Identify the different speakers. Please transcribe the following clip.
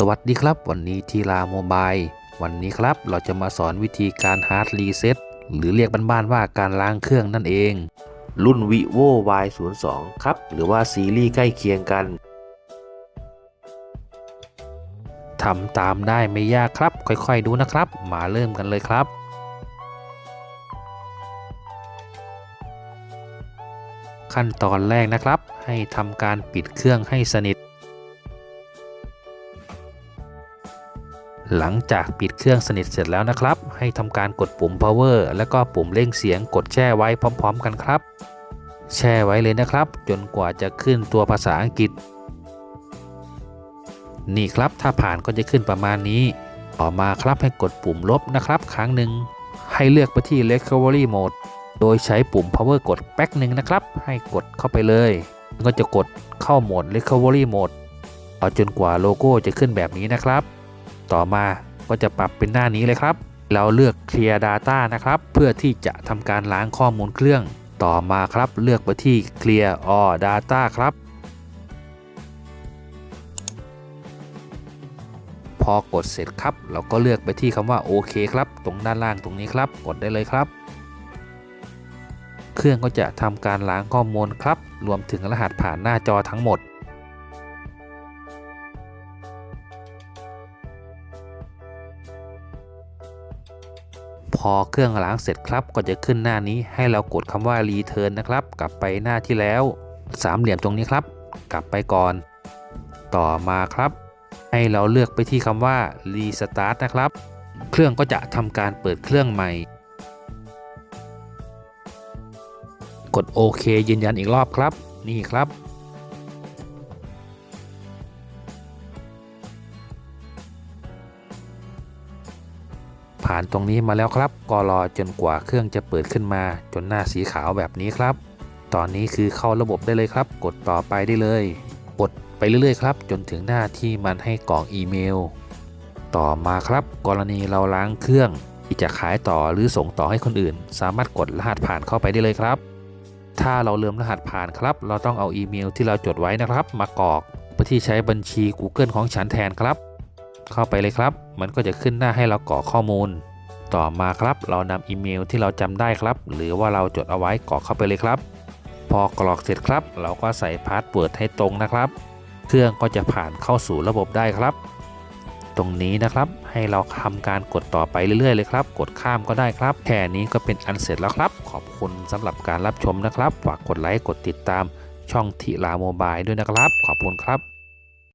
Speaker 1: สวัสดีครับ วันนี้ทีลาโมบายวันนี้ครับเราจะมาสอนวิธีการฮาร์ดรีเซ็ตหรือเรียกบ้านๆว่าการล้างเครื่องนั่นเอง รุ่น vivo y 0 2ครับ หรือว่าซีรีส์ใกล้เคียงกันทำตามได้ไม่ยากครับ ค่อยๆดูนะครับ มาเริ่มกันเลยครับขั้นตอนแรกนะครับ ให้ทำการปิดเครื่องให้สนิท หลังจากปิดเครื่องสนิทเสร็จแล้วนะครับ ให้ทำการกดปุ่ม power แล้วก็ปุ่มเร่งเสียงกดแช่ไว้พร้อม ๆ กันครับ แช่ไว้เลยนะครับ จนกว่าจะขึ้นตัวภาษาอังกฤษ นี่ครับถ้าผ่านก็จะขึ้นประมาณนี้ ต่อมาครับให้กดปุ่มลบนะครับครั้งหนึ่งให้เลือกไปที่ recovery mode โดยใช้ปุ่ม power กดแป๊กหนึ่งนะครับ ให้กดเข้าไปเลย ก็จะกดเข้าโหมด recovery mode เอาจนกว่าโลโก้จะขึ้นแบบนี้นะครับ ต่อมาก็จะปรับเป็นหน้านี้เลยครับ เราเลือก Clear Data นะครับ เพื่อที่จะทำการล้างข้อมูลเครื่อง ต่อมาครับเลือกไปที่ Clear All Data ครับ พอกดเสร็จครับ เราก็เลือกไปที่คำว่าโอเคครับ ตรงด้านล่างตรงนี้ครับ กดได้เลยครับ เครื่องก็จะทำการล้างข้อมูลครับ รวมถึงรหัสผ่านหน้าจอทั้งหมด พอเครื่องล้างเสร็จครับก็จะขึ้นหน้านี้ให้เรากดคำว่า return นะครับ กลับไปหน้าที่แล้ว สามเหลี่ยมตรงนี้ครับ กลับไปก่อน ต่อมาครับ ให้เราเลือกไปที่คำว่า restart นะครับ เครื่องก็จะทำการเปิดเครื่องใหม่ กดโอเคยืนยันอีกรอบครับ นี่ครับ ผ่านตรงนี้มาแล้วครับ ก็รอจนกว่าเครื่องจะเปิดขึ้นมา จนหน้าสีขาวแบบนี้ครับ ตอนนี้คือเข้าระบบได้เลยครับ กดต่อไปได้เลย กดไปเรื่อยๆครับ จนถึงหน้าที่มันให้กรอกอีเมล ต่อมาครับ กรณีเราล้างเครื่องที่จะขายต่อหรือส่งต่อให้คนอื่น สามารถกดรหัสผ่านเข้าไปได้เลยครับ ถ้าเราลืมรหัสผ่านครับ เราต้องเอาอีเมลที่เราจดไว้นะครับ มากรอกไปที่ใช้บัญชี Google ของฉันแทนครับ เข้าไปเลยครับ มันก็จะขึ้นหน้าให้เรากรอกข้อมูล ต่อมาครับ เรานำอีเมลที่เราจำได้ครับ หรือว่าเราจดเอาไว้กรอกเข้าไปเลยครับ พอกรอกเสร็จครับ เราก็ใส่พาสเวิร์ดให้ตรงนะครับ เครื่องก็จะผ่านเข้าสู่ระบบได้ครับ ตรงนี้นะครับให้เราทำการกดต่อไปเรื่อยๆเลยครับ กดข้ามก็ได้ครับ แค่นี้ก็เป็นอันเสร็จแล้วครับ ขอบคุณสำหรับการรับชมนะครับ ฝากกดไลค์ กดติดตามช่องทิลาโมบายด้วยนะครับ ขอบคุณครับ